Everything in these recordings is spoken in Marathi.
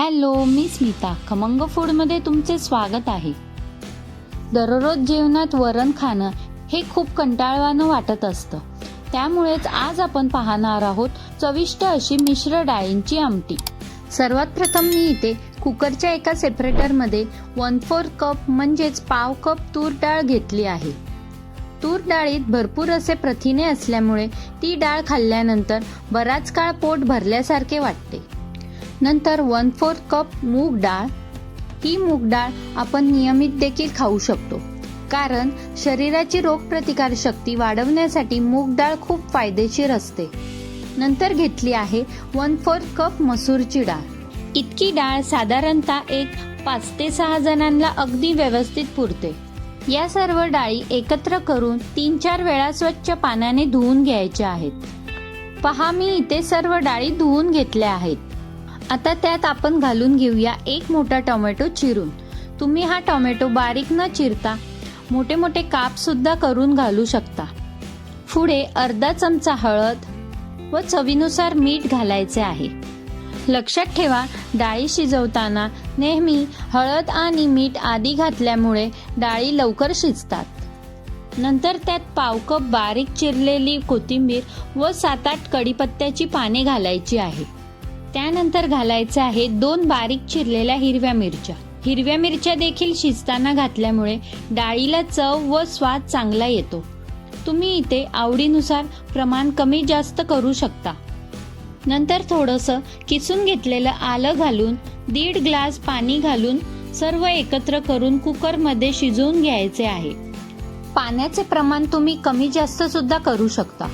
हॅलो मी स्मिता. खमंग फूडमध्ये तुमचे स्वागत आहे. दररोज जेवणात वरण खाणं हे खूप कंटाळवानं वाटत असतं. त्यामुळेच आज आपण पाहणार आहोत चविष्ट अशी मिश्र डाळींची आमटी. सर्वात प्रथम मी इथे कुकरच्या एका सेपरेटरमध्ये वन फोर कप म्हणजेच पाव कप तूर डाळ घेतली आहे. तूर डाळीत भरपूर असे प्रथिने असल्यामुळे ती डाळ खाल्ल्यानंतर बराच काळ पोट भरल्यासारखे वाटते. नंतर वन फोर्थ कप मूग डाळ. ही मूग डाळ आपण नियमित देखील खाऊ शकतो. कारण शरीराची रोगप्रतिकार शक्ती वाढवण्यासाठी मूग डाळ खूप फायदेशीर असते. नंतर घेतली आहे वन फोर्थ कप मसूरची डाळ. इतकी डाळ साधारणतः एक पाच ते सहा जणांना अगदी व्यवस्थित पुरते. या सर्व डाळी एकत्र करून तीन चार वेळा स्वच्छ पाण्याने धुवून घ्यायच्या आहेत. पहा मी इथे सर्व डाळी धुवून घेतल्या आहेत. आता त्यात आपण घालून घेऊया एक मोठा टोमॅटो चिरून. तुम्ही हा टोमॅटो बारीक न चिरता मोठे मोठे काप सुद्धा करून घालू शकता. पुढे अर्धा चमचा हळद व चवीनुसार मीठ घालायचे आहे. लक्षात ठेवा डाळी शिजवताना नेहमी हळद आणि मीठ आधी घातल्यामुळे डाळी लवकर शिजतात. नंतर त्यात पाव कप बारीक चिरलेली कोथिंबीर व सात आठ कढीपत्त्याची पाने घालायची आहे. त्यानंतर घालायचे आहे दोन बारीक चिरलेल्या हिरव्या मिरच्या. हिरव्या मिरच्या देखील शिजताना घातल्यामुळे डाळीला चव व स्वाद चांगला येतो. तुम्ही इथे आवडीनुसार प्रमाण कमी जास्त करू शकता. नंतर थोडंसं किसून घेतलेलं आलं घालून दीड ग्लास पाणी घालून सर्व एकत्र करून कुकरमध्ये शिजवून घ्यायचे आहे. पाण्याचे प्रमाण तुम्ही कमी जास्त सुद्धा करू शकता.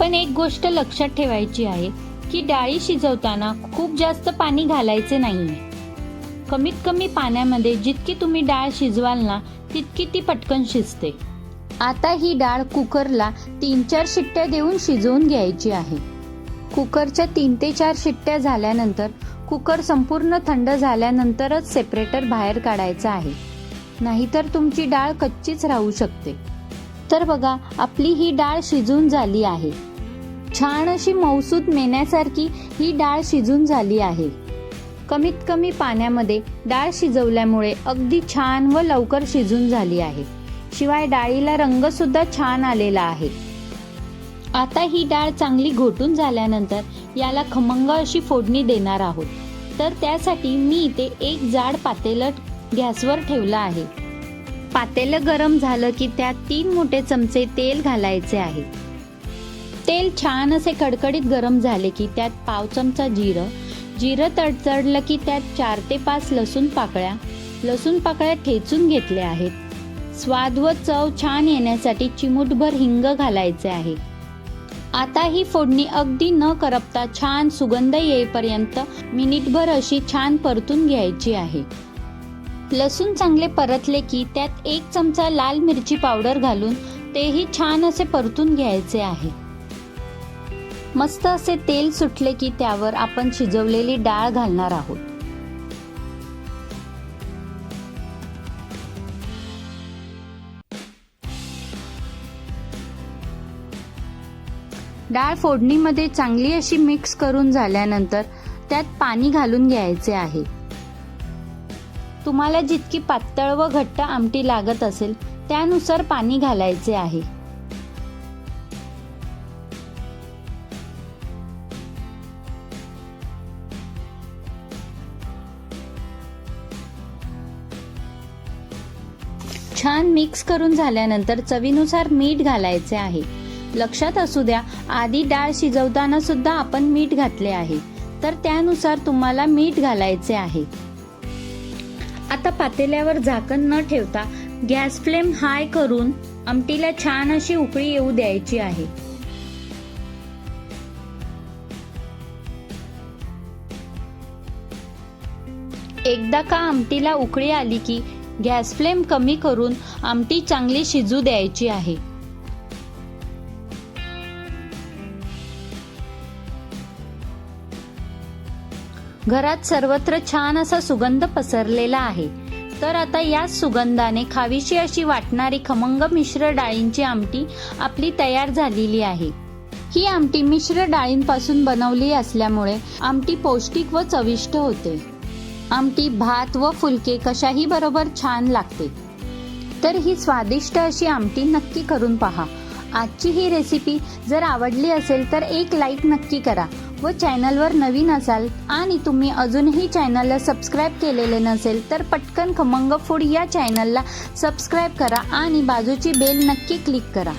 पण एक गोष्ट लक्षात ठेवायची आहे की डाळी शिजवताना खूप जास्त पाणी घालायचे नाही. कमीत कमी पाण्यामध्ये जितकी तुम्ही डाळ शिजवाल ना तितकी ती पटकन शिजते. आता ही डाळ कुकरला तीन चार शिट्ट्या देऊन शिजवून घ्यायची आहे. कुकरच्या तीन ते चार शिट्ट्या झाल्यानंतर कुकर संपूर्ण थंड झाल्यानंतरच सेपरेटर बाहेर काढायचा आहे. नाहीतर तुमची डाळ कच्चीच राहू शकते. तर बघा आपली ही डाळ शिजून झाली आहे. छान अशी मौसूद मेण्यासारखी ही डाळ शिजून झाली आहे. कमीत कमी पाण्यामध्ये डाळ शिजवल्यामुळे अगदी छान व लवकर शिजून झाली आहे. शिवाय डाळीला रंग सुद्धा छान आलेला आहे. आता ही डाळ चांगली घोटून झाल्यानंतर याला खमंग अशी फोडणी देणार आहोत. तर त्यासाठी मी इथे एक जाड पातेलं गॅसवर ठेवलं आहे. पातेलं गरम झालं की त्यात तीन मोठे चमचे तेल घालायचे आहे. तेल छान असे कडकडीत गरम झाले की त्यात पाव चमचा जिरं. जिरं तडतडलं की त्यात चार ते पाच लसूण पाकळ्या. लसूण पाकळ्या ठेचून घेतल्या आहेत. स्वाद व चव छान येण्यासाठी चिमूटभर हिंग घालायचे आहे. आता ही फोडणी अगदी न करपता छान सुगंध येईपर्यंत मिनिटभर अशी छान परतून घ्यायची आहे. लसूण चांगले परतले की त्यात एक चमचा लाल मिरची पावडर घालून तेही छान असे परतून घ्यायचे आहे. मस्त असे तेल सुटले की त्यावर आपण शिजवलेली डाळ घालणार आहोत. डाळ फोडणीमध्ये चांगली अशी मिक्स करून झाल्यानंतर त्यात पाणी घालून घ्यायचे आहे. तुम्हाला जितकी पातळ व घट्ट आमटी लागत असेल त्यानुसार पाणी घालायचे आहे. छान मिक्स करून झाल्यानंतर चवीनुसार मीठ घालायचे आहे. लक्षात असू द्या आधी डाळ शिजवताना सुद्धा आपण मीठ घातले आहे. तर त्यानुसार तुम्हाला मीठ घालायचे आहे. आता पातेल्यावर झाकण न ठेवता गॅस फ्लेम हाय करून आमटीला छान अशी उकळी येऊ द्यायची आहे. एकदा का आमटीला उकळी आली की गॅस फ्लेम कमी करून आमटी चांगली शिजू द्यायची आहे. घरात सर्वत्र छान असा सुगंध पसरलेला आहे. तर आता याच सुगंधाने खावीशी अशी वाटणारी खमंग मिश्र डाळींची आमटी आपली तयार झालेली आहे. ही आमटी मिश्र डाळींपासून बनवली असल्यामुळे आमटी पौष्टिक व चविष्ट होते. आमटी भात व फुलके कशाही बरोबर छान लागते. तर ही स्वादिष्ट अशी आमटी नक्की करून पहा. आजची ही रेसिपी जर आवडली असेल तर एक लाईक नक्की करा व चॅनलवर नवीन असाल आणि तुम्ही अजूनही चॅनलला सबस्क्राईब केलेले नसेल तर पटकन खमंग फूड या चॅनलला सबस्क्राईब करा आणि बाजूची बेल नक्की क्लिक करा.